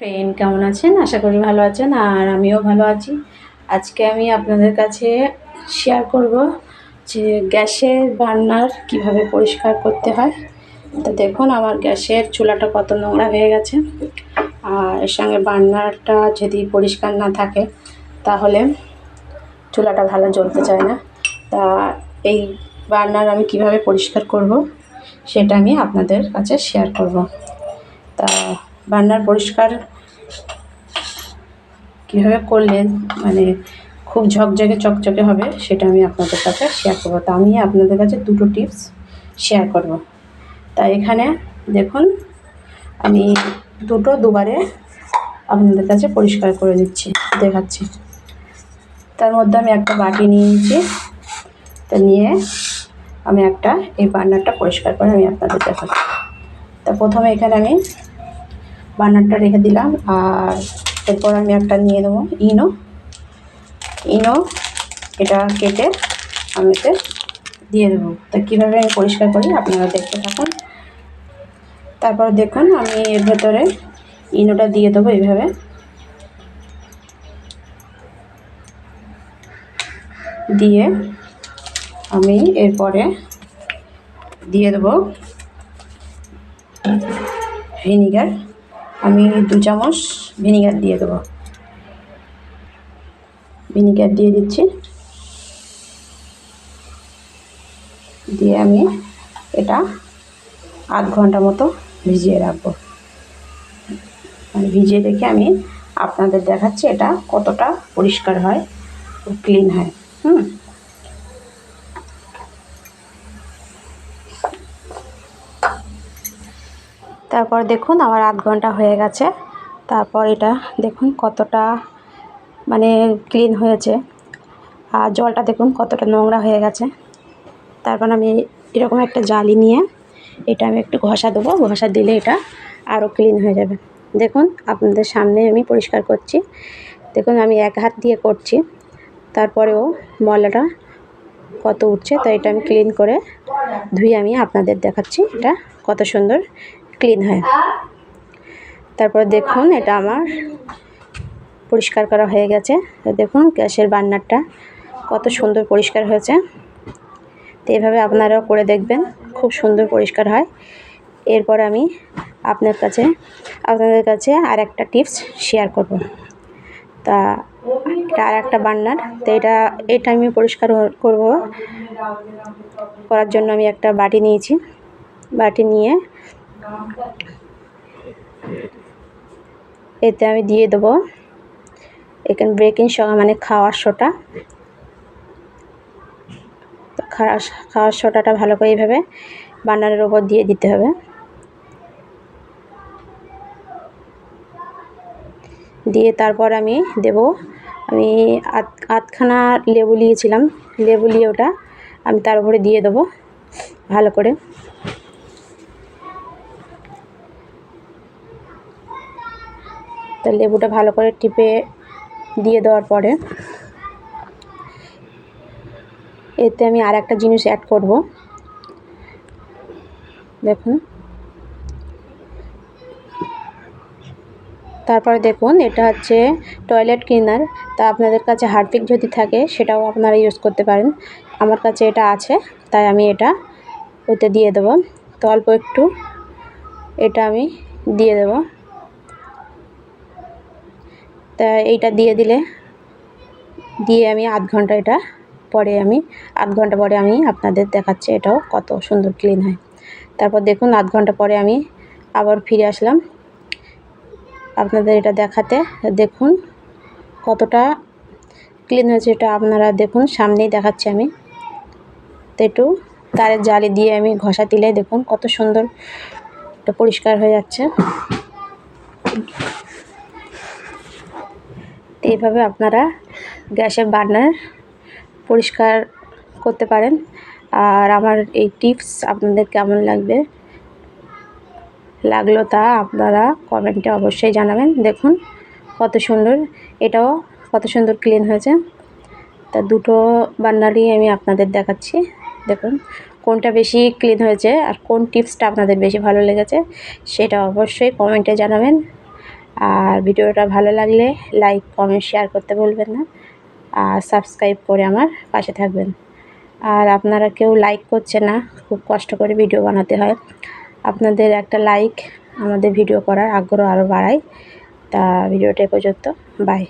Friend, কেমন আছেন? আশা করি ভালো আছেন আর আমিও ভালো আছি। আজকে আমি আপনাদের কাছে শেয়ার করব যে গ্যাসের বার্নার কীভাবে পরিষ্কার করতে হয়। তো দেখুন, আমার গ্যাসের চুলাটা কত নোংরা হয়ে গেছে। আর এর সঙ্গে বার্নারটা যদি পরিষ্কার না থাকে, তাহলে চুলাটা ভালো জ্বলতে চায় না। তা এই বার্নার আমি কীভাবে পরিষ্কার করব, সেটা আমি আপনাদের কাছে শেয়ার করব। তা বার্নার পরিষ্কার কীভাবে করলে মানে খুব ঝকঝকে চকচকে হবে সেটা আমি আপনাদের কাছে শেয়ার করব। তা আমি আপনাদের কাছে দুটো টিপস শেয়ার করব। তা এখানে দেখুন, আমি দুটো দুবারে আপনাদের কাছে পরিষ্কার করে দিচ্ছি, দেখাচ্ছি। তার মধ্যে আমি একটা বাটি নিয়ে নিয়েছি, তা নিয়ে আমি একটা এই বার্নারটা পরিষ্কার করে আমি আপনাদের দেখাচ্ছি। তা প্রথমে এখানে আমি বার্নারটা রেখে দিলাম, আর এরপর আমি একটা নিয়ে নেব ইনো। ইনো, এটা কেটে আমি এতে দিয়ে দেবো। তা কীভাবে আমি পরিষ্কার করি আপনারা দেখতে থাকুন। তারপর দেখুন আমি এর ভেতরে ইনোটা দিয়ে দেবো এইভাবে। দিয়ে আমি এরপরে দিয়ে দেবো ভিনিগার। আমি দু চামচ ভিনিগার দিয়ে দেবো। ভিনিগার দিয়ে দিচ্ছি। দিয়ে আমি এটা আধ ঘণ্টা মতো ভিজিয়ে রাখব। মানে ভিজিয়ে রেখে আমি আপনাদের দেখাচ্ছি এটা কতটা পরিষ্কার হয় ও ক্লিন হয়। হুম? তারপর দেখুন আমার আধ ঘণ্টা হয়ে গেছে। তারপর এটা দেখুন কতটা মানে ক্লিন হয়েছে। আর জলটা দেখুন কতটা নোংরা হয়ে গেছে। তারপর আমি এরকম একটা জালি নিয়ে এটা আমি একটু ঘষা দেবো। ঘষা দিলে এটা আরও ক্লিন হয়ে যাবে। দেখুন আপনাদের সামনে আমি পরিষ্কার করছি। দেখুন আমি এক হাত দিয়ে করছি। তারপরেও ময়লাটা কত উঠছে তো এটা আমি ক্লিন করে ধুয়ে আমি আপনাদের দেখাচ্ছি এটা কত সুন্দর ক্লিন হয়। তারপর দেখুন, এটা আমার পরিষ্কার করা হয়ে গেছে। দেখুন, গ্যাসের বার্নারটা কত সুন্দর পরিষ্কার হয়েছে। তো এভাবে আপনারাও করে দেখবেন, খুব সুন্দর পরিষ্কার হয়। এরপর আমি আপনার কাছে, আপনাদের কাছে আর একটা টিপস শেয়ার করব। তা, এটা আর একটা বার্নার তো এটা এটা আমি পরিষ্কার করব। করার জন্য আমি একটা বাটি নিয়েছি। বাটি নিয়ে এতে আমি দিয়ে দেবো। এখানে বেকিং সোডা মানে খাওয়ার সোটা খাওয়ার সোটাটা ভালো করে এইভাবে বান্নারের ওপর দিয়ে দিতে হবে। দিয়ে তারপর আমি দেব, আমি আধ, আধখানা লেবু নিয়েছিলাম। লেবু নিয়ে ওটা আমি তার উপরে দিয়ে দেবো ভালো করে। তা লেবুটা ভালো করে টিপে দিয়ে দেওয়ার পরে এতে আমি আর একটা জিনিস অ্যাড করব। দেখুন। তারপরে দেখুন, এটা হচ্ছে টয়লেট ক্লিনার তা আপনাদের কাছে হারপিক যদি থাকে, সেটাও আপনারা ইউজ করতে পারেন। আমার কাছে এটা আছে, তাই আমি এটা ওতে দিয়ে দেবো। তো অল্প একটু এটা আমি দিয়ে দেবো। তা এইটা দিয়ে দিলে, দিয়ে আমি আধ ঘণ্টা এটা পরে আমি, আধ ঘণ্টা পরে আমি আপনাদের দেখাচ্ছি এটাও কত সুন্দর ক্লিন হয়। তারপর দেখুন আধ ঘণ্টা পরে আমি আবার ফিরে আসলাম। আপনাদের এটা দেখাতে দেখুন কতটা ক্লিন হয়েছে এটা আপনারা দেখুন, সামনেই দেখাচ্ছি আমি। তো একটু তারের জালি দিয়ে আমি ঘষা দিলে দেখুন কত সুন্দর, এটা পরিষ্কার হয়ে যাচ্ছে। এইভাবে আপনারা গ্যাসের বার্নার পরিষ্কার করতে পারেন। আর আমার এই টিপস আপনাদের কেমন লাগবে লাগল তা আপনারা কমেন্টে অবশ্যই জানাবেন। দেখুন কত সুন্দর এটাও কত সুন্দর ক্লিন হয়েছে। তা দুটো বার্নারই আমি আপনাদের দেখাচ্ছি। দেখুন কোনটা বেশি ক্লিন হয়েছে আর কোন টিপসটা আপনাদের বেশি ভালো লেগেছে সেটা অবশ্যই কমেন্টে জানাবেন। আর ভিডিওটা ভালো লাগলে লাইক কমেন্ট শেয়ার করতে বলবেন না। আর সাবস্ক্রাইব করে আমার পাশে থাকবেন। আর আপনারা কেউ লাইক করছে না, খুব কষ্ট করে ভিডিও বানাতে হয়। আপনাদের একটা লাইক আমাদের ভিডিও করার আগ্রহ আরও বাড়ায়। তা ভিডিওটা পর্যন্ত। বাই